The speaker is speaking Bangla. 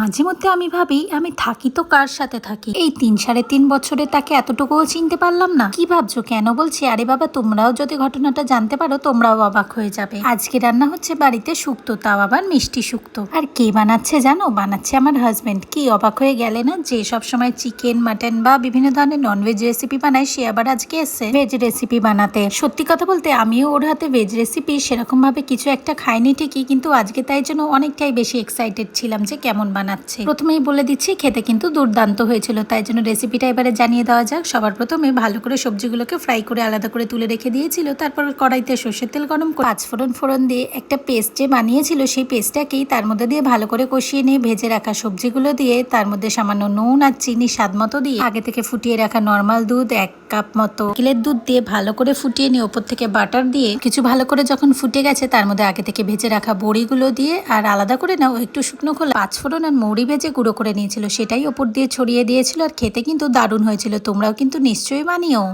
মাঝে মধ্যে আমি ভাবি, আমি থাকি তো কার সাথে থাকি? এই তিন সাড়ে তিন বছরে তাকে এতটুকুও চিনতে পারলাম না। কি ভাবছ কেন বলছি? আরে বাবা, তোমরাও যদি ঘটনাটা জানতে পারো, তোমরাও অবাক হয়ে যাবে। আজকে রান্না হচ্ছে বাড়িতে শুক্তো তাও আবার মিষ্টি শুক্তো আর কে বানাচ্ছে জানো? বানাচ্ছে আমার হাজবেন্ড কি অবাক হয়ে গেলে না? যে সব সময় চিকেন মাটন বা বিভিন্ন ধরনের ননভেজ রেসিপি বানায়, সে আবার আজকে এসছে ভেজ রেসিপি বানাতে। সত্যি কথা বলতে, আমিও ওর হাতে ভেজ রেসিপি সেরকম ভাবে কিছু একটা খাইনি ঠিকই, কিন্তু আজকে তাই জন্য অনেকটাই বেশি এক্সাইটেড ছিলাম যে কেমন বানাচ্ছে। প্রথমেই বলে দিচ্ছি, খেতে কিন্তু দুর্দান্ত হয়েছিল, তাই জন্য রেসিপিটা এবারে জানিয়ে দেওয়া যাক। সবার প্রথমে ভালো করে সবজিগুলোকে ফ্রাই করে আলাদা করে তুলে রেখে দিয়েছিল, তারপর কড়াইতে সর্ষের তেল গরম করে পাঁচ ফোড়ন দিয়ে একটা পেস্ট যে বানিয়েছিল, সেই পেস্টটাকেই তার মধ্যে দিয়ে ভালো করে কষিয়ে নিয়ে ভেজে রাখা সবজিগুলো দিয়ে তার মধ্যে সামান্য নুন আর চিনি স্বাদ মতো দিয়ে আগে থেকে ফুটিয়ে রাখা নর্মাল দুধ এক কাপ মতো। কিলের দুধ দিয়ে ভালো করে ফুটিয়ে নিয়ে ওপর থেকে বাটার দিয়ে কিছু ভালো করে যখন ফুটে গেছে, তার মধ্যে আগে থেকে ভেজে রাখা বড়িগুলো দিয়ে আর আলাদা করে নাও একটু শুকনো খোলা। পাঁচ ফোড়ন আর মৌরি ভেজে গুঁড়ো করে নিয়েছিল, সেটাই ওপর দিয়ে ছড়িয়ে দিয়েছিল আর খেতে কিন্তু দারুণ হয়েছিল। তোমরাও কিন্তু নিশ্চয়ই বানিও।